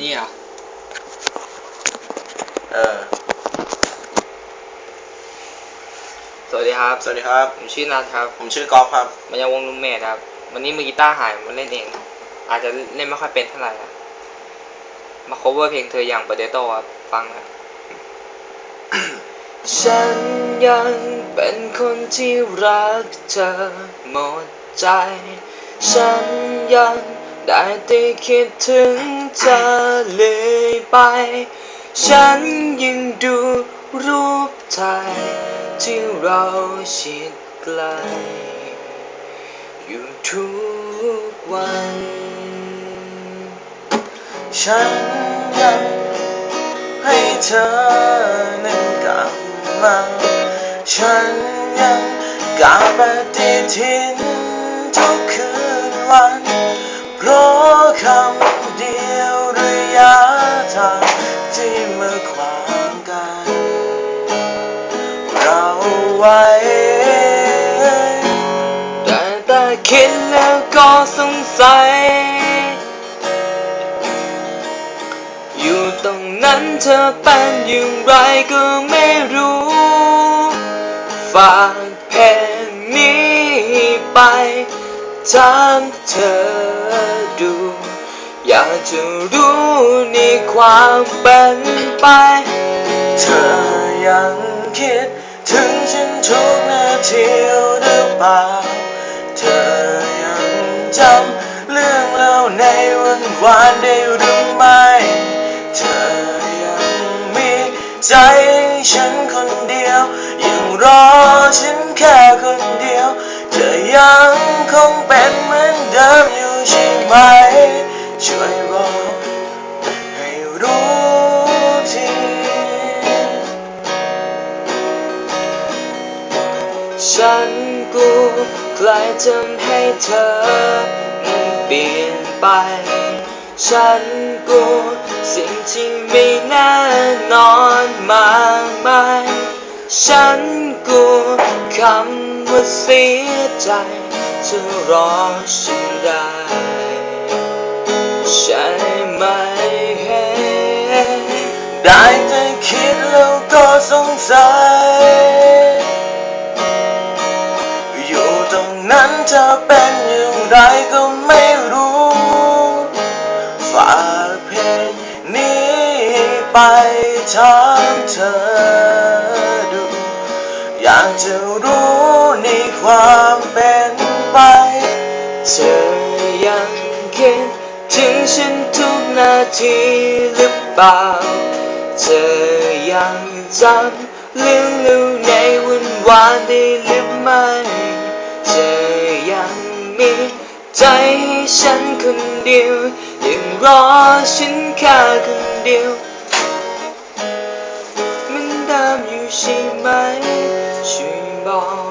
นี่เหรอเออ สวัสดีครับ สวัสดีครับ ผมชื่อนัทครับ ผมชื่อกอล์ฟครับ มันยังวงลูมเมทครับ วันนี้มือกีตาร์หายมาเล่นเอง อาจจะเล่นไม่ค่อยเป็นเท่าไหร่ครับมา cover เพลงเธออย่าง Potato ครับ ฟังนะฉันยังเป็นคนที่รักเธอหมดใจ ฉันยัง ได้แต่คิดถึงเธอเลยไป ฉันยังดูรูปถ่ายที่เราชิดไกล อยู่ทุกวัน ฉันยังให้เธอนั้นกลับมา ฉันยังกลับปฏิทินทุกคืนวัน เพราะคำเดียวระยะทางที่มาขวางกัน เราไว้ แต่แต่คิดแล้วก็สงสัย อยู่ตรงนั้นเธอเป็นอย่างไรก็ไม่รู้ ฝากเพลงนี้ไป ถามเธอดู อยากจะรู้ในความเป็นไป เธอยังคิด ถึงฉันทุกนาทีหรือเปล่า เธอยังจำเรื่องเล่าในวันวานได้หรือไม่ เธอยังมีใจฉัน ยังคงเป็นเหมือนเดิมอยู่ใช่ไหม ช่วยบอกให้รู้ทีฉันกูใครทำให้เธอมันเปลี่ยนไป ฉันกูสิ่งที่ไม่แน่นอนมากมายฉันกูคำ ว่าเสียใจจะรอฉันได้ ใช่ไหม ได้แต่คิดแล้วก็สงสัย อยู่ตรงนั้นเธอเป็นอย่างไรก็ไม่รู้ฝากเพลงนี้ไปถามเธอดู อยากจะรู้ ในความเป็นไป เธอยังคิดถึงฉันทุกนาทีหรือเปล่า เธอยังจำเรื่องเล่าในวันวานได้หรือไม่เธอยังมีใจให้ฉันคนเดียวยังรอฉันแค่คนเดียวมันเดิมอยู่ใช่ไหมช่วยบอก